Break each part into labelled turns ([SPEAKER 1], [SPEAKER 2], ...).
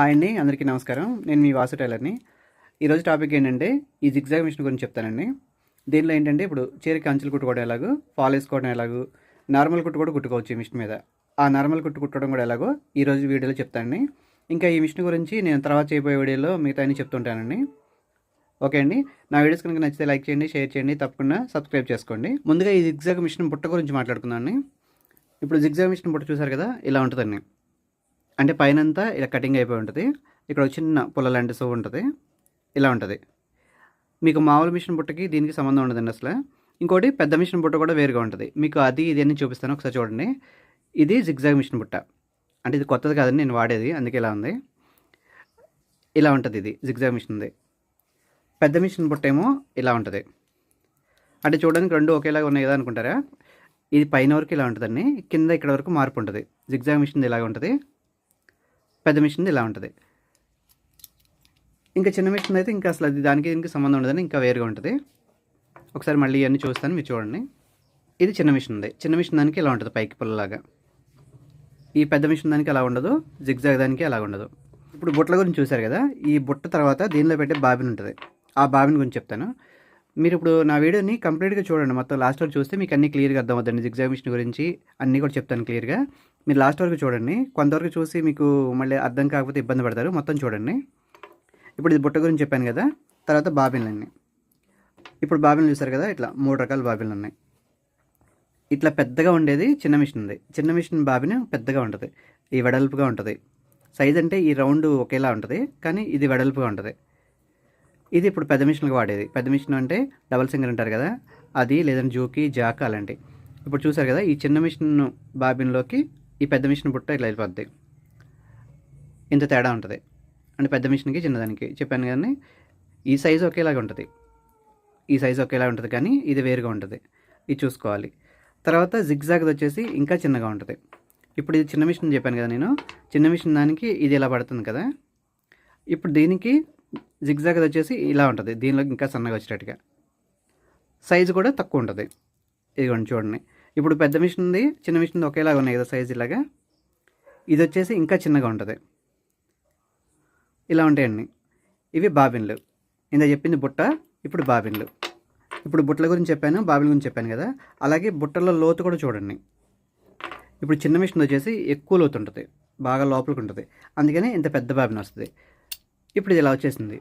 [SPEAKER 1] Hi అండి అందరికీ నమస్కారం. నేను మీ వాసు టైలర్ని. ఈరోజు టాపిక్ ఏంటంటే ఈ జిగ్జాగ్ మిషన్ గురించి చెప్తానండి. దీనిలో ఏంటంటే ఇప్పుడు చీరకి అంచులు కుట్టుకోవడం ఎలాగో ఫాల్ వేసుకోవడం ఎలాగో నార్మల్ కుట్టు కూడా కుట్టుకోవచ్చు ఈ మిషన్ మీద. ఆ నార్మల్ కుట్టు కుట్టడం కూడా ఎలాగో ఈరోజు వీడియోలో చెప్తానండి. ఇంకా ఈ మిషన్ గురించి నేను తర్వాత చేయబోయే వీడియోలో మిగతా అన్ని చెప్తుంటానండి. ఓకే అండి నా వీడియోస్ కనుక నచ్చితే లైక్ చేయండి షేర్ చేయండి తప్పకుండా సబ్స్క్రైబ్ చేసుకోండి. ముందుగా ఈ జిగ్జాగ్ మిషన్ బుట్ట గురించి మాట్లాడుకుందాం ఇప్పుడు జిగ్జాగ్ మిషన్ బుట్ట చూసారు కదా ఇలా ఉంటుందండి. అంటే పైన అంతా ఇలా కటింగ్ అయిపోయి ఉంటుంది. ఇక్కడ చిన్న పుల్ల లాంటి సో ఉంటుంది. ఇలా ఉంటుంది. మీకు మామూలు మిషన్ బుట్టకి దీనికి సంబంధం ఉండదండి అసలు. ఇంకోటి పెద్ద మిషన్ బుట్ట కూడా వేరుగా ఉంటుంది. మీకు అది ఇది అని చూపిస్తాను ఒకసారి చూడండి. ఇది జిగ్జాగ్ మిషన్ బుట్ట. అంటే ఇది కొత్తది కాదండి నేను వాడేది. అందుకే ఇలా ఉంది. ఇలా ఉంటుంది ఇది జిగ్జాగ్ మిషన్ ఉంది. పెద్ద మిషన్ బుట్ట ఏమో ఇలా ఉంటుంది. అంటే చూడడానికి రెండు ఒకేలాగా ఉన్నాయి కదా అనుకుంటారా? ఇది పైన వరకు ఇలా ఉంటుందండి. కింద ఇక్కడ వరకు మార్పు ఉంటుంది. జిగ్జాగ్ మిషన్ ఇలాగ ఉంటుంది. పెద్ద మిషన్ ఇలా ఉంటుంది. ఇంకా చిన్న మిషన్ అయితే ఇంకా అసలు అది దానికి దీనికి సంబంధం ఉండదని ఇంకా వేరుగా ఉంటుంది. ఒకసారి మళ్ళీ ఇవన్నీ చూస్తాను మీరు చూడండి. ఇది చిన్న మిషన్ ఉంది. చిన్న మిషన్ దానికి ఇలా ఉంటుంది పైకి పుల్లలాగా. ఈ పెద్ద మిషన్ దానికి అలా ఉండదు జిగ్జాగ్ దానికి అలా ఉండదు. ఇప్పుడు బుట్టల గురించి చూశారు కదా ఈ బుట్ట తర్వాత దీనిలో పెట్టే బాబిన్ ఉంటుంది. ఆ బాబిన్ గురించి చెప్తాను. మీరు ఇప్పుడు నా వీడియోని కంప్లీట్గా చూడండి. మొత్తం లాస్ట్ వరకు చూస్తే మీకు అన్ని క్లియర్గా అర్థమవుతుంది. జిగ్జాగ్ మిషన్ గురించి అన్నీ కూడా చెప్తాను క్లియర్గా మీరు లాస్ట్ వరకు చూడండి. కొంతవరకు చూసి మీకు మళ్ళీ అర్థం కాకపోతే ఇబ్బంది పడతారు. మొత్తం చూడండి. ఇప్పుడు ఇది బుట్ట గురించి చెప్పాను కదా. తర్వాత బాబిన్లు అన్నీ ఇప్పుడు బాబిన్లు చూసారు కదా? ఇట్లా మూడు రకాల బాబిన్లు ఉన్నాయి. ఇట్లా పెద్దగా ఉండేది చిన్న మిషన్ ఉంది చిన్న మిషన్ బాబిన్ పెద్దగా ఉంటుంది. ఈ వెడల్పుగా ఉంటుంది. సైజ్ అంటే ఈ రౌండ్ ఒకేలా ఉంటుంది. కానీ ఇది వెడల్పుగా ఉంటుంది. ఇది ఇప్పుడు పెద్ద మిషన్కి వాడేది. పెద్ద మిషన్ అంటే డబల్ సింగర్ అంటారు కదా అది లేదంటే జోకి జాక్ అలాంటి ఇప్పుడు చూసారు కదా ఈ చిన్న మిషన్ బాబిన్లోకి ఈ పెద్ద మిషన్ బుట్ట ఇట్లా వెళ్ళిపోద్ది. ఇంత తేడా ఉంటుంది. అంటే పెద్ద మిషన్కి చిన్నదానికి చెప్పాను కానీ ఈ సైజు ఒకేలాగా ఉంటుంది. ఈ సైజు ఒకేలా ఉంటుంది కానీ ఇది వేరుగా ఉంటుంది. ఇది చూసుకోవాలి. తర్వాత జిగ్జాగ్ వచ్చేసి ఇంకా చిన్నగా ఉంటుంది. ఇప్పుడు ఇది చిన్న మిషన్ చెప్పాను కదా నేను చిన్న మిషన్ దానికి ఇది ఇలా పడుతుంది కదా. ఇప్పుడు దీనికి జిగ్జాగ్ వచ్చేసి ఇలా ఉంటుంది. దీనిలోకి ఇంకా సన్నగా వచ్చేటట్టుగా. సైజు కూడా తక్కువ ఉంటుంది. ఇదిగోండి చూడండి. ఇప్పుడు పెద్ద మిషన్ ఉంది చిన్న మిషన్ ఒకేలాగా ఉన్నాయి కదా సైజు ఇలాగా. ఇది వచ్చేసి ఇంకా చిన్నగా ఉంటుంది. ఇలా ఉంటాయండి. ఇవి బాబిన్లు. ఇంత చెప్పింది బుట్ట ఇప్పుడు బాబిన్లు. ఇప్పుడు బుట్టల గురించి చెప్పాను బాబిల గురించి చెప్పాను కదా. అలాగే బుట్టల లోతు కూడా చూడండి. ఇప్పుడు చిన్న మిషన్ వచ్చేసి ఎక్కువ లోతు ఉంటుంది. బాగా లోపలికి ఉంటుంది. అందుకనే ఇంత పెద్ద బాబిన్ వస్తుంది. ఇప్పుడు ఇది ఇలా వచ్చేసింది.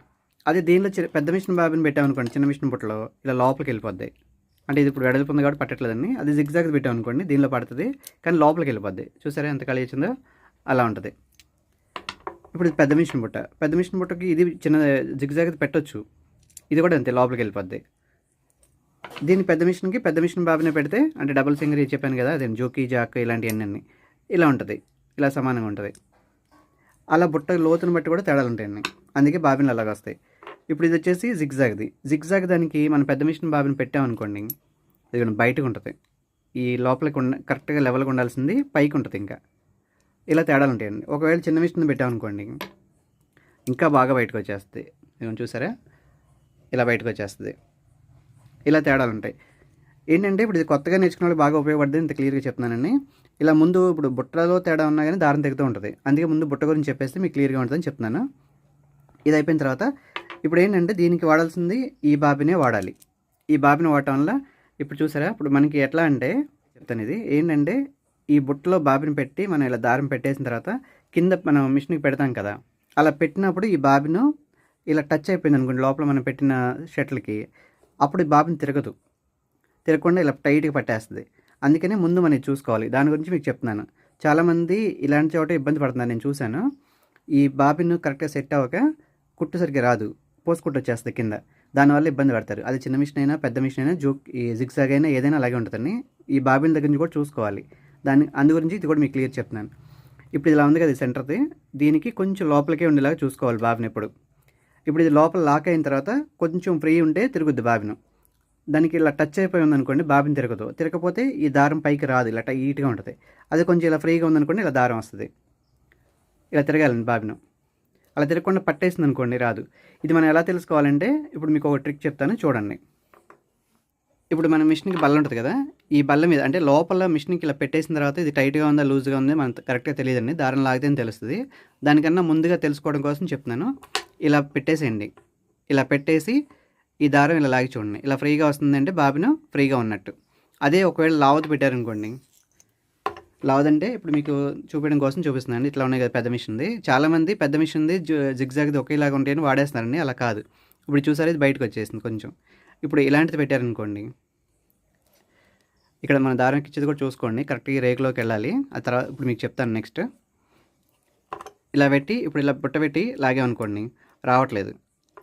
[SPEAKER 1] అదే దీనిలో పెద్ద మిషన్ బాబిన్ పెట్టామనుకోండి చిన్న మిషన్ బుట్టలో ఇలా లోపలికి వెళ్ళిపోద్ది. అంటే ఇది ఇప్పుడు వెడల్పు ఉంది కాబట్టి పట్టట్లేదండి. అది జిగ్జాగ్ పెట్టామనుకోండి దీనిలో పడుతుంది. కానీ లోపలికి వెళ్ళిపోద్ది. చూసారా ఎంత ఖాళీ వచ్చిందో? అలా ఉంటుంది. ఇప్పుడు ఇది పెద్ద మిషన్ బుట్ట. పెద్ద మిషన్ బుట్టకి ఇది చిన్న జిగ్జాగ్ పెట్టొచ్చు. ఇది కూడా అంతే లోపలికి వెళ్ళిపోద్ది. దీని పెద్ద మిషన్కి పెద్ద మిషన్ బాబినే పెడితే అంటే డబుల్ సింగర్ చెప్పాను కదా అదే జోకీ జాక్ ఇలాంటివన్నీ ఇలా ఉంటుంది. ఇలా సమానంగా ఉంటుంది. అలా బుట్ట లోతును బట్టి కూడా తేడాలు ఉంటాయండి అందుకే బాబిన్లు అలాగ వస్తాయి. ఇప్పుడు ఇది వచ్చేసి జిగ్జాగ్ది జిగ్జాగ్ దానికి మనం పెద్ద మిషన్ బాబిన్ పెట్టామనుకోండి ఇది బయటకు ఉంటుంది. ఈ లోపలికి ఉండ కరెక్ట్గా లెవెల్కి ఉండాల్సింది పైకి ఉంటుంది ఇంకా. ఇలా తేడాలు ఉంటాయండి. ఒకవేళ చిన్న మిషన్ పెట్టామనుకోండి ఇంకా బాగా బయటకు వచ్చేస్తుంది. ఏమైనా చూసారా? ఇలా బయటకు వచ్చేస్తుంది. ఇలా తేడాలు ఉంటాయి. ఏంటంటే ఇప్పుడు ఇది కొత్తగా నేర్చుకున్న వాళ్ళు బాగా ఉపయోగపడుతుంది ఇంత క్లియర్గా చెప్తున్నానండి ఇలా ముందు ఇప్పుడు బుట్టలో తేడా ఉన్నా కానీ దారం తెగుతూ ఉంటుంది. అందుకే ముందు బుట్ట గురించి చెప్పేస్తే మీకు క్లియర్గా ఉంటుందని చెప్తున్నాను. ఇది అయిపోయిన తర్వాత ఇప్పుడు ఏంటంటే దీనికి వాడాల్సింది ఈ బాబినే వాడాలి. ఈ బాబిని వాడటం వల్ల ఇప్పుడు చూసారా ఇప్పుడు మనకి ఎట్లా అంటే చెప్తాను ఇది. ఏంటంటే ఈ బుట్టలో బాబిని పెట్టి మనం ఇలా దారం పెట్టేసిన తర్వాత కింద మనం మిషన్కి పెడతాం కదా అలా పెట్టినప్పుడు ఈ బాబిను ఇలా టచ్ అయిపోయింది అనుకోండి లోపల మనం పెట్టిన షటిల్కి అప్పుడు ఈ బాబిని తిరగదు. తిరగకుండా ఇలా టైట్గా పట్టేస్తుంది. అందుకనే ముందు మనం చూసుకోవాలి. దాని గురించి మీకు చెప్తున్నాను. చాలామంది ఇలాంటి చోట ఇబ్బంది పడుతున్నారు. నేను చూశాను. ఈ బాబిన్ కరెక్ట్గా సెట్ అవ్వక కుట్టు సరిగ్గా రాదు. పోసుకుంటూ వచ్చేస్తుంది కింద. దానివల్ల ఇబ్బంది పడతారు. అది చిన్న మిషన్ అయినా పెద్ద మిషన్ అయినా జోక్ ఈ జిగ్జాగ్ అయినా ఏదైనా అలాగే ఉంటుందని ఈ బాబిన్ దగ్గర నుంచి కూడా చూసుకోవాలి. దాని అందు గురించి ఇది కూడా మీకు క్లియర్ చెప్తున్నాను. ఇప్పుడు ఇలా ఉంది కదా సెంటర్ది. దీనికి కొంచెం లోపలికే ఉండేలాగా చూసుకోవాలి బాబిని ఇప్పుడు ఇప్పుడు ఇది లోపల లాక్ అయిన తర్వాత కొంచెం ఫ్రీ ఉంటే తిరుగుద్ది బాబిను. దానికి ఇలా టచ్ అయిపోయి ఉందనుకోండి బాబిని తిరగదు. తిరగకపోతే ఈ దారం పైకి రాదు ఇలా ఈట్గా ఉంటుంది. అది కొంచెం ఇలా ఫ్రీగా ఉందనుకోండి ఇలా దారం వస్తుంది. ఇలా తిరగాలండి బాబిను. అలా తిరగకుండా పట్టేసింది అనుకోండి రాదు. ఇది మనం ఎలా తెలుసుకోవాలంటే ఇప్పుడు మీకు ఒక ట్రిక్ చెప్తాను చూడండి. ఇప్పుడు మన మిషన్కి బల్ల ఉంటుంది కదా ఈ బల్ల మీద అంటే లోపల మిషన్కి ఇలా పెట్టేసిన తర్వాత ఇది టైట్గా ఉందా లూజ్గా ఉందా మనకు కరెక్ట్గా తెలియదండి. దారం లాగితేనే తెలుస్తుంది. దానికన్నా ముందుగా తెలుసుకోవడం కోసం చెప్తున్నాను. ఇలా పెట్టేసేయండి. ఇలా పెట్టేసి ఈ దారం ఇలా లాగి చూడండి. ఇలా ఫ్రీగా వస్తుందంటే బాబిను ఫ్రీగా ఉన్నట్టు. అదే ఒకవేళ లావత్ పెట్టారనుకోండి. లావదంటే ఇప్పుడు మీకు చూపించడం కోసం చూపిస్తుందండి ఇట్లా ఉన్నాయి కదా పెద్ద మిషన్ది. చాలామంది పెద్ద మిషన్ది జిగ్జాగ్ది ఒకేలాగా ఉంటాయని వాడేస్తున్నారండి. అలా కాదు. ఇప్పుడు చూసారు ఇది బయటకు వచ్చేసింది కొంచెం. ఇప్పుడు ఇలాంటిది పెట్టారనుకోండి. ఇక్కడ మన దారం ఇచ్చేది కూడా చూసుకోండి. కరెక్ట్గా రేకులోకి వెళ్ళాలి. ఆ తర్వాత ఇప్పుడు మీకు చెప్తాను నెక్స్ట్. ఇలా పెట్టి ఇప్పుడు ఇలా బుట్ట పెట్టి లాగామనుకోండి. రావట్లేదు.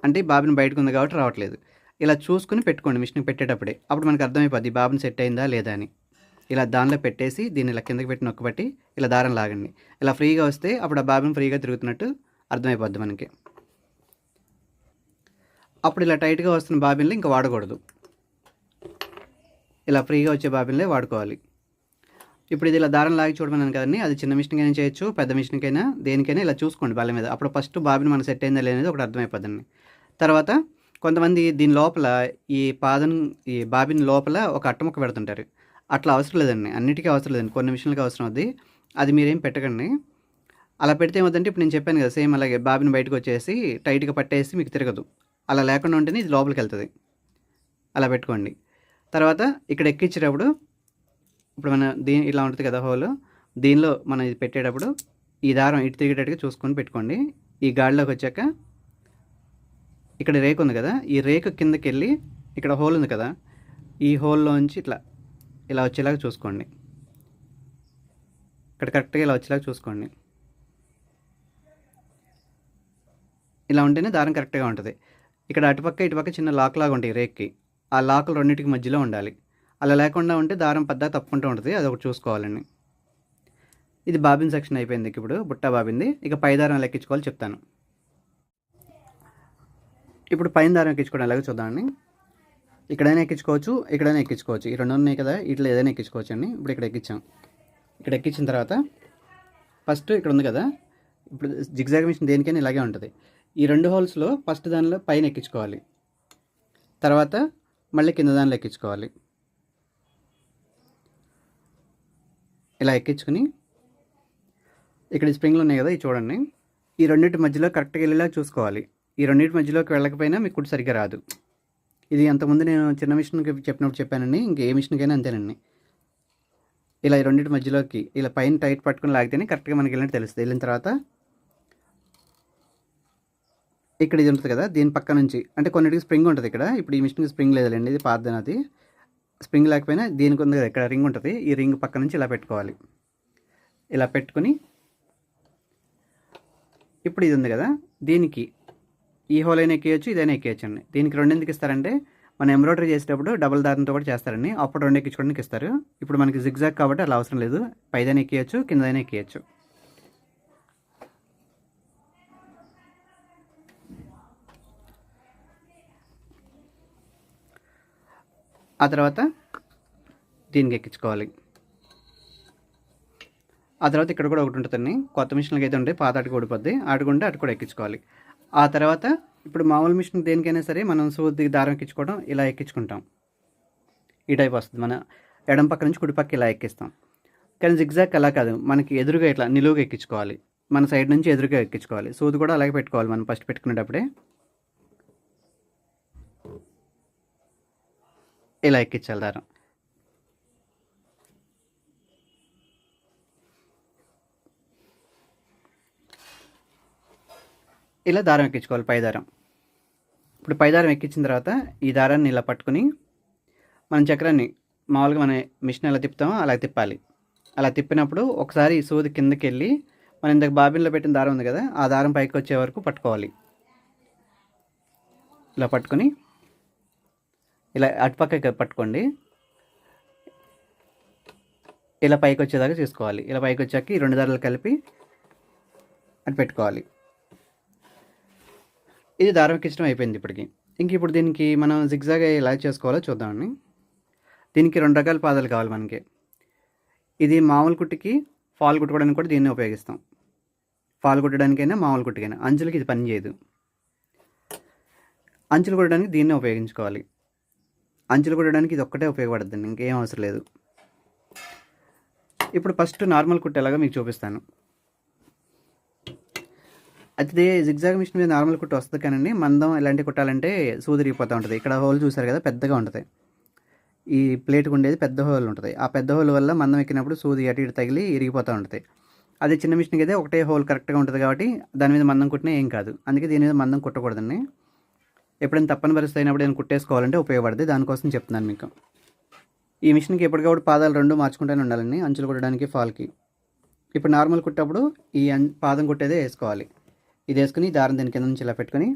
[SPEAKER 1] అంటే బాబిని బయటకు ఉంది కాబట్టి రావట్లేదు. ఇలా చూసుకుని పెట్టుకోండి మిషన్ పెట్టేటప్పుడే. అప్పుడు మనకు అర్థమైపోద్ది బాబుని సెట్ అయిందా లేదా అని. ఇలా దానిలో పెట్టేసి దీన్ని ఇలా కిందకి పెట్టి నొక్కబట్టి ఇలా దారం లాగండి. ఇలా ఫ్రీగా వస్తే అప్పుడు ఆ బాబిని ఫ్రీగా తిరుగుతున్నట్టు అర్థమైపోద్ది మనకి. అప్పుడు ఇలా టైట్గా వస్తున్న బాబిన్లు ఇంకా వాడకూడదు. ఇలా ఫ్రీగా వచ్చే బాబిన్లే వాడుకోవాలి. ఇప్పుడు ఇది ఇలా దారం లాగి చూడమన్నాను కదండి అది చిన్న మిషన్కైనా చేయొచ్చు పెద్ద మిషన్కైనా దేనికైనా ఇలా చూసుకోండి బల్ల మీద. అప్పుడు ఫస్ట్ బాబిని మనం సెట్ అయిందా లేనిది ఒకటి అర్థమైపోద్దండి తర్వాత కొంతమంది దీని లోపల ఈ పాదం ఈ బాబిన్ లోపల ఒక అట్టముక్క పెడుతుంటారు. అట్లా అవసరం లేదండి. అన్నిటికీ అవసరం లేదండి. కొన్ని విషయాలకి అవసరం అవుద్ది. అది మీరేం పెట్టకండి. అలా పెడితే ఏమవుతుందంటే ఇప్పుడు నేను చెప్పాను కదా సేమ్ అలాగే బాబిని బయటకు వచ్చేసి టైట్గా పట్టేసి మీకు తిరగదు. అలా లేకుండా ఉంటేనే ఇది లోపలికి వెళ్తుంది. అలా పెట్టుకోండి. తర్వాత ఇక్కడ ఎక్కించేటప్పుడు ఇప్పుడు మన దీని ఇలా ఉంటుంది కదా హోల్. దీనిలో మనం ఇది పెట్టేటప్పుడు ఈ దారం ఇటు తిరిగేటట్టుగా చూసుకొని పెట్టుకోండి. ఈ గాడిలోకి వచ్చాక ఇక్కడ రేక్ ఉంది కదా ఈ రేకు కిందకి వెళ్ళి ఇక్కడ హోల్ ఉంది కదా ఈ హోల్లోంచి ఇట్లా ఇలా వచ్చేలాగా చూసుకోండి. ఇక్కడ కరెక్ట్గా ఇలా వచ్చేలాగా చూసుకోండి. ఇలా ఉంటేనే దారం కరెక్ట్గా ఉంటుంది. ఇక్కడ అటుపక్క ఇటుపక్క చిన్న లాక్ లాగా ఉంటాయి రేక్కి. ఆ లాకులు రెండింటికి మధ్యలో ఉండాలి. అలా లేకుండా ఉంటే దారం పెద్ద తప్పుకుంటూ ఉంటుంది అది ఒకటి చూసుకోవాలండి. ఇది బాబిన్ సెక్షన్ అయిపోయింది ఇప్పుడు బుట్ట బాబింది. ఇక పై దారం లెక్కించుకోవాలి చెప్తాను. ఇప్పుడు పైన దారం ఎక్కించుకోవడం ఎలాగో చూద్దామండి. ఇక్కడైనా ఎక్కించుకోవచ్చు ఇక్కడైనా ఎక్కించుకోవచ్చు. ఈ రెండు ఉన్నాయి కదా ఇట్లా ఏదైనా ఎక్కించుకోవచ్చు అండి. ఇప్పుడు ఇక్కడ ఎక్కించాం ఇక్కడ ఎక్కించిన తర్వాత ఫస్ట్ ఇక్కడ ఉంది కదా ఇప్పుడు జిగ్జాగ్ మిషన్ దేనికైనా ఇలాగే ఉంటుంది. ఈ రెండు హోల్స్లో ఫస్ట్ దానిలో పైన ఎక్కించుకోవాలి. తర్వాత మళ్ళీ కింద దానిలో ఎక్కించుకోవాలి. ఇలా ఎక్కించుకుని ఇక్కడ స్ప్రింగ్లు ఉన్నాయి కదా ఇవి చూడండి. ఈ రెండింటి మధ్యలో కరెక్ట్గా వెళ్ళేలా చూసుకోవాలి. ఈ రెండింటి మధ్యలోకి వెళ్ళకపోయినా మీకు కుట్టు సరిగ్గా రాదు. ఇది అంతకుముందు నేను చిన్న మిషన్కి చెప్పినప్పుడు చెప్పానండి ఇంక ఏ మిషన్కైనా అంతేనండి. ఇలా ఈ రెండింటి మధ్యలోకి ఇలా పైన టైట్ పట్టుకుని లాగితేనే కరెక్ట్గా మనకి వెళ్ళినట్టు తెలుస్తుంది. వెళ్ళిన తర్వాత ఇక్కడ ఇది ఉంటుంది కదా దీని పక్క నుంచి. అంటే కొన్నిటికి స్ప్రింగ్ ఉంటుంది ఇక్కడ. ఇప్పుడు ఈ మిషన్కి స్ప్రింగ్ లేదండి ఇది పాతదని స్ప్రింగ్ లేకపోయినా దీనికి ఉంది కదా ఇక్కడ రింగ్ ఉంటుంది. ఈ రింగ్ పక్క నుంచి ఇలా పెట్టుకోవాలి. ఇలా పెట్టుకుని ఇప్పుడు ఇది ఉంది కదా దీనికి ఈ హోల్ అయినా ఎక్కేయచ్చు ఇదైనా ఎక్కేయచ్చండి. దీనికి రెండింటికి ఇస్తారంటే మనం ఎంబ్రాయిడరీ చేసేటప్పుడు డబుల్ దారంతో కూడా చేస్తారండి. అప్పుడు రెండు ఎక్కించుకోవడానికి ఇస్తారు. ఇప్పుడు మనకి జిగ్జాగ్ కాబట్టి అలా అవసరం లేదు. పైదైనా ఎక్కేయచ్చు కిందైనా ఎక్కేయచ్చు. ఆ తర్వాత దీనికి ఎక్కించుకోవాలి. ఆ తర్వాత ఇక్కడ కూడా ఒకటి ఉంటుందండి. కొత్త మిషన్లకి అయితే ఉంటాయి పాత అటుకు ఓడిపోద్ది అటుకుంటే అటు కూడా ఎక్కించుకోవాలి. ఆ ఆ తర్వాత ఇప్పుడు మామూలు మిషన్ దేనికైనా సరే మనం సూది దారం ఎక్కించుకోవడం ఇలా ఎక్కించుకుంటాం. ఈ టైప్ వస్తుంది. మన ఎడం పక్క నుంచి కుడి పక్క ఇలా ఎక్కిస్తాం. కానీ జిగ్జాగ్ అలా కాదు. మనకి ఎదురుగా ఇట్లా నిలువుగా ఎక్కించుకోవాలి. మన సైడ్ నుంచి ఎదురుగా ఎక్కించుకోవాలి. సూది కూడా అలాగే పెట్టుకోవాలి మనం ఫస్ట్ పెట్టుకునేటప్పుడే. ఇలా ఎక్కించాలి దారం. ఇలా దారం ఎక్కించుకోవాలి పై దారం. ఇప్పుడు పై దారం ఎక్కించిన తర్వాత ఈ దారాన్ని ఇలా పట్టుకుని మన చక్రాన్ని మామూలుగా మన మిషన్ ఎలా తిప్పుతామో అలా తిప్పాలి. అలా తిప్పినప్పుడు ఒకసారి సూది కిందకి వెళ్ళి మనం ఇందాక బాబిన్లో పెట్టిన దారం ఉంది కదా ఆ దారం పైకి వచ్చే వరకు పట్టుకోవాలి. ఇలా పట్టుకొని ఇలా అటుపక్క పట్టుకోండి. ఇలా పైకి వచ్చేదాకా చూసుకోవాలి ఇలా పైకి వచ్చాక ఈ రెండు దారాలు కలిపి అటు పెట్టుకోవాలి. ఇది దారం ఎక్కించడం అయిపోయింది ఇప్పటికి. ఇంక ఇప్పుడు దీనికి మనం జిగ్జాగ్ ఎలా చేసుకోవాలో చూద్దామండి. దీనికి రెండు రకాల పాదాలు కావాలి మనకి. ఇది మామూలు కుట్టికి ఫాల్ కుట్టుకోవడానికి కూడా దీన్ని ఉపయోగిస్తాం. ఫాల్ కుట్టడానికైనా మామూలు కుట్టికైనా. అంచులకి ఇది పని చేయదు. అంచులు కుట్టడానికి దీన్నే ఉపయోగించుకోవాలి. అంచులు కుట్టడానికి ఇది ఒక్కటే ఉపయోగపడుతుంది ఇంకేం అవసరం లేదు. ఇప్పుడు ఫస్ట్ నార్మల్ కుట్టేలాగా మీకు చూపిస్తాను. అయితే జిగ్జాగ్ మిషన్ మీద నార్మల్ కుట్టు వస్తుంది కానండి మందం ఇలాంటి కుట్టాలంటే సూదిరిగిపోతూ ఉంటుంది. ఇక్కడ హోల్ చూసారు కదా పెద్దగా ఉంటుంది. ఈ ప్లేట్కి ఉండేది పెద్ద హోల్ ఉంటుంది. ఆ పెద్ద హోల్ వల్ల మందం ఎక్కినప్పుడు సూది అటు ఇటు తగిలి ఇరిగిపోతూ ఉంటుంది. అదే చిన్న మిషన్కి అయితే ఒకటే హోల్ కరెక్ట్గా ఉంటుంది కాబట్టి దాని మీద మందం కుట్టినా ఏం కాదు. అందుకే దీని మీద మందం కుట్టకూడదండి. ఎప్పుడైనా తప్పని పరిస్థితి అయినప్పుడు నేను కుట్టేసుకోవాలంటే ఉపయోగపడుతుంది దానికోసం చెప్తున్నాను మీకు. ఈ మిషన్కి ఎప్పటికప్పుడు పాదాలు రెండు మార్చుకుంటూనే ఉండాలండి. అంచులు కుట్టడానికి ఫాల్కి. ఇప్పుడు నార్మల్ కుట్టేటప్పుడు ఈ పాదం కుట్టేదే వేసుకోవాలి. ఇది వేసుకుని దారం దీని కింద నుంచి ఇలా పెట్టుకొని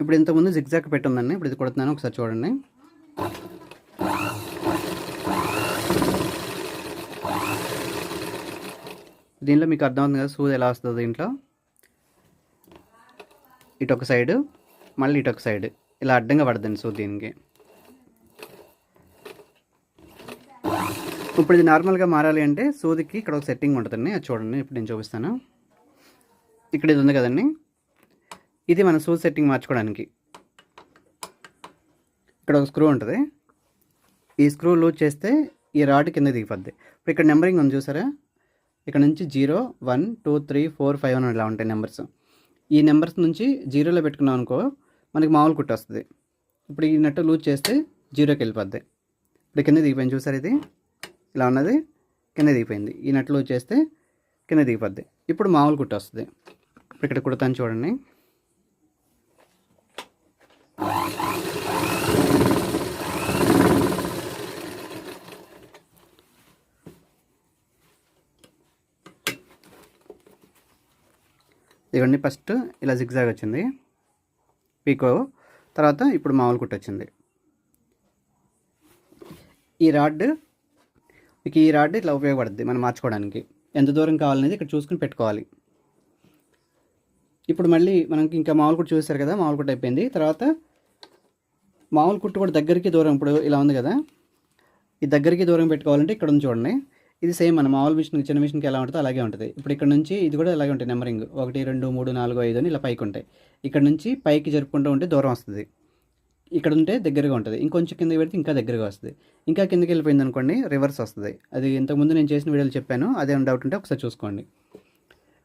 [SPEAKER 1] ఇప్పుడు ఇంతకుముందు జిగ్జాక్ పెట్టుందండి. ఇప్పుడు ఇది కొడుతున్నాను. ఒకసారి చూడండి. దీనిలో మీకు అర్థమవుతుంది కదా సూది ఎలా వస్తుంది దీంట్లో? ఇటొక సైడు మళ్ళీ ఇటొక సైడ్. ఇలా అడ్డంగా పడుతుంది సూది దీనికి. ఇప్పుడు ఇది నార్మల్గా మారాలి అంటే సూదికి ఇక్కడ ఒక సెట్టింగ్ ఉంటుందండి. అది చూడండి ఇప్పుడు నేను చూపిస్తాను. ఇక్కడ ఇది ఉంది కదండి. ఇది మన సూది సెట్టింగ్ మార్చుకోవడానికి. ఇక్కడ ఒక స్క్రూ ఉంటుంది. ఈ స్క్రూ లూజ్ చేస్తే ఈ రాడ్ కింద దిగిపోద్ది. ఇప్పుడు ఇక్కడ నెంబరింగ్ ఉంది చూసారా? ఇక్కడ నుంచి zero one two three four five అని ఇలా ఉంటాయి నెంబర్స్. ఈ నెంబర్స్ నుంచి జీరోలో పెట్టుకున్నాం అనుకో మనకి మామూలు కుట్టు వస్తుంది. ఇప్పుడు ఈ నట్టు లూజ్ చేస్తే జీరోకి వెళ్ళిపోద్ది. ఇప్పుడు కింద దిగిపోయింది చూసారు ఇది? ఇలా ఉన్నది కింద దిగిపోయింది. ఈ నట్లు చేస్తే కింద దిగిపోద్ది. ఇప్పుడు మామూలు కుట్ట వస్తుంది. ఇప్పుడు ఇక్కడ కుడతాను చూడండి. ఇవన్నీ ఫస్ట్ ఇలా జిగ్జాగ్ వచ్చింది. పీకో. తర్వాత ఇప్పుడు మామూలు కుట్ట వచ్చింది. ఈ రాడ్ మీకు ఈ రాడ్ ఇట్లా ఉపయోగపడుద్ది మనం మార్చుకోవడానికి. ఎంత దూరం కావాలనేది ఇక్కడ చూసుకుని పెట్టుకోవాలి. ఇప్పుడు మళ్ళీ మనకి ఇంకా మామూలు కుట్టు చూసారు కదా మామూలు కుట్టు అయిపోయింది. తర్వాత మామూలు కుట్టు కూడా దగ్గరికి దూరం ఇప్పుడు ఇలా ఉంది కదా ఈ దగ్గరికి దూరం పెట్టుకోవాలంటే ఇక్కడ ఉంది చూడండి. ఇది సేమ్ మన మామూలు మిషన్ చిన్న మిషన్కి ఎలా ఉంటుందో అలాగే ఉంటుంది. ఇప్పుడు ఇక్కడ నుంచి ఇది కూడా అలాగే ఉంటుంది నెంబరింగ్. ఒకటి రెండు మూడు నాలుగు ఐదు అని ఇలా పైకి ఉంటాయి. ఇక్కడ నుంచి పైకి జరుపుకుంటూ ఉంటే దూరం వస్తుంది. ఇక్కడ ఉంటే దగ్గరగా ఉంటుంది. ఇంకొంచెం కిందకి పెడితే ఇంకా దగ్గరగా వస్తుంది. ఇంకా కిందకి వెళ్ళిపోయింది అనుకోండి రివర్స్ వస్తుంది. అది ఇంతకుముందు నేను చేసిన వీడియోలు చెప్పాను. అదేం డౌట్ ఉంటే ఒకసారి చూసుకోండి.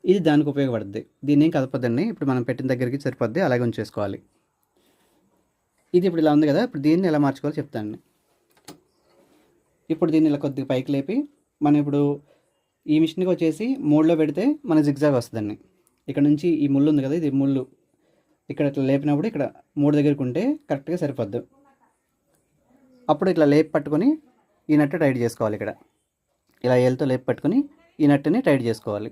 [SPEAKER 1] ఇది దానికి ఉపయోగపడుద్ది. దీన్ని ఏం కదపద్దండి. ఇప్పుడు మనం పెట్టిన దగ్గరికి సరిపోద్ది. అలాగే ఉంచేసుకోవాలి. ఇది ఇప్పుడు ఇలా ఉంది కదా. ఇప్పుడు దీన్ని ఎలా మార్చుకోవాలో చెప్తాను ఇప్పుడు దీన్ని ఇలా కొద్దిగా పైకి లేపి మనం ఇప్పుడు ఈ మిషన్కి వచ్చేసి మూడులో పెడితే మన జిగ్జాగ్ వస్తుందండి. ఇక్కడ నుంచి ఈ ముళ్ళు ఉంది కదా ఇది ముళ్ళు. ఇక్కడ ఇట్లా లేపినప్పుడు ఇక్కడ మూడు దగ్గరికి ఉంటే కరెక్ట్గా సరిపోద్దు. అప్పుడు ఇట్లా లేపి పట్టుకొని ఈ నట్టు టైట్ చేసుకోవాలి ఇక్కడ. ఇలా ఏళ్ళతో లేపి పట్టుకొని ఈ నట్టుని టైట్ చేసుకోవాలి.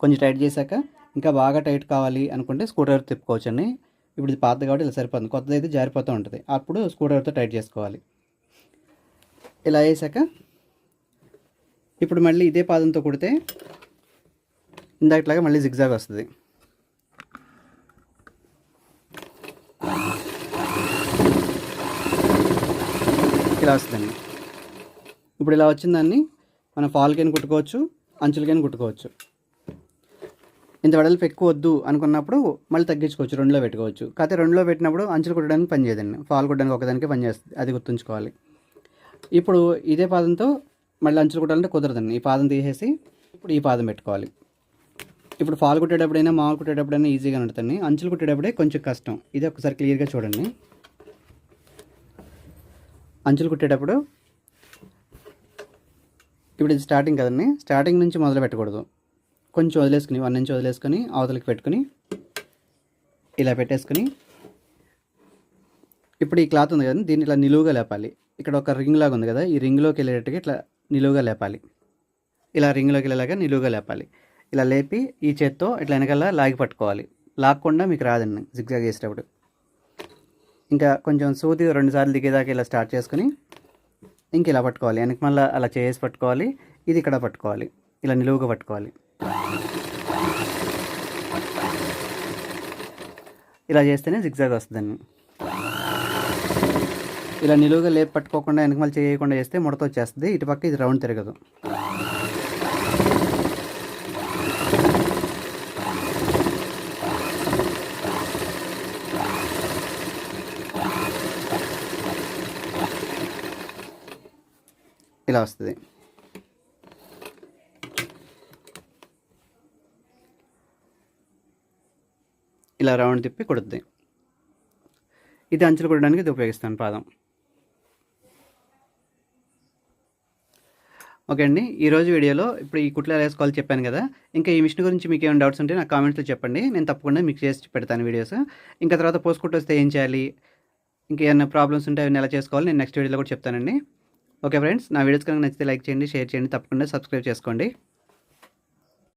[SPEAKER 1] కొంచెం టైట్ చేశాక ఇంకా బాగా టైట్ కావాలి అనుకుంటే స్క్రూ డ్రైవర్ తిప్పుకోవచ్చండి ఇప్పుడు ఇది పాతది కాబట్టి ఇలా సరిపోతుంది. కొత్తది అయితే జారిపోతూ ఉంటుంది. అప్పుడు స్కూటర్తో టైట్ చేసుకోవాలి. ఇలా వేసాక ఇప్పుడు మళ్ళీ ఇదే పాదంతో కుడితే ఇందాకట్లాగా మళ్ళీ జిగ్జాగ్ వస్తుంది. ఇలా వస్తుందండి ఇప్పుడు ఇలా వచ్చిందాన్ని మనం ఫాల్కైనా కుట్టుకోవచ్చు అంచులకైనా కుట్టుకోవచ్చు. ఇంత వెడల్పు ఎక్కువ వద్దు అనుకున్నప్పుడు మళ్ళీ తగ్గించుకోవచ్చు రెండులో పెట్టుకోవచ్చు. కాకపోతే రెండులో పెట్టినప్పుడు అంచులు కుట్టడానికి పని చేయదండి. ఫాల్ కుట్టడానికి ఒకదానికి పని చేస్తుంది అది గుర్తుంచుకోవాలి. ఇప్పుడు ఇదే పాదంతో మళ్ళీ అంచులు కుట్టాలంటే కుదరదండి. ఈ పాదం తీసేసి ఇప్పుడు ఈ పాదం పెట్టుకోవాలి. ఇప్పుడు ఫాల్ కుట్టేటప్పుడైనా మామూలు కుట్టేటప్పుడైనా ఈజీగా ఉంటుంది అంచులు కుట్టేటప్పుడే కొంచెం కష్టం. ఇది ఒకసారి క్లియర్గా చూడండి. అంచులు కుట్టేటప్పుడు ఇప్పుడు ఇది స్టార్టింగ్ కదండి. స్టార్టింగ్ నుంచి మొదలు పెట్టకూడదు. కొంచెం వదిలేసుకుని వన్ నుంచి వదిలేసుకొని అవతలకి పెట్టుకుని ఇలా పెట్టేసుకుని. ఇప్పుడు ఈ క్లాత్ ఉంది కదండి దీన్ని ఇట్లా నిలువుగా లేపాలి. ఇక్కడ ఒక రింగ్ లాగా ఉంది కదా ఈ రింగ్లోకి వెళ్ళేటట్టుగా ఇట్లా నిలువుగా లేపాలి. ఇలా రింగ్లోకి వెళ్ళేలాగా నిలువుగా లేపాలి. ఇలా లేపి ఈ చేత్తో ఇట్లా వెనకాల లాగి పట్టుకోవాలి. లాక్కుండా మీకు రాదండి జిగ్జాగ్ చేసేటప్పుడు. ఇంకా కొంచెం సూది రెండు సార్లు దిగేదాకా ఇలా స్టార్ట్ చేసుకుని ఇంక ఇలా పట్టుకోవాలి. వెనక మళ్ళీ అలా చేసి పట్టుకోవాలి. ఇది ఇక్కడ పట్టుకోవాలి. ఇలా నిలువుగా పట్టుకోవాలి. ఇలా చేస్తేనే జిగ్జాగ్ వస్తుందండి. ఇలా నిలువుగా లేపు పట్టుకోకుండా వెనక మళ్ళీ చేయకుండా చేస్తే ముడత వచ్చేస్తుంది. ఇటు పక్క ఇది రౌండ్ తిరగదు. ఇలా వస్తుంది. ఇలా రౌండ్ తిప్పి కుడుద్ది. ఇది అంచులు కుట్టడానికి ఇది ఉపయోగిస్తాను పాదం. ఓకే అండి ఈరోజు వీడియోలో ఇప్పుడు ఈ కుట్లు ఎలా వేసుకోవాలి చెప్పాను కదా ఇంకా ఈ మిషన్ గురించి మీకు ఏమైనా డౌట్స్ ఉంటే నాకు కామెంట్స్లో చెప్పండి నేను తప్పకుండా మీకు చేసి పెడతాను వీడియోస్. ఇంకా తర్వాత పోస్ట్ కుట్టు వస్తే ఏం చేయాలి ఇంకా ఏమైనా ప్రాబ్లమ్స్ ఉంటే అవి ఎలా చేసుకోవాలి నేను నెక్స్ట్ వీడియోలో కూడా చెప్తానండి. ఓకే ఫ్రెండ్స్ నా వీడియోస్ కనుక నచ్చితే లైక్ చేయండి షేర్ చేయండి తప్పకుండా సబ్స్క్రైబ్ చేసుకోండి.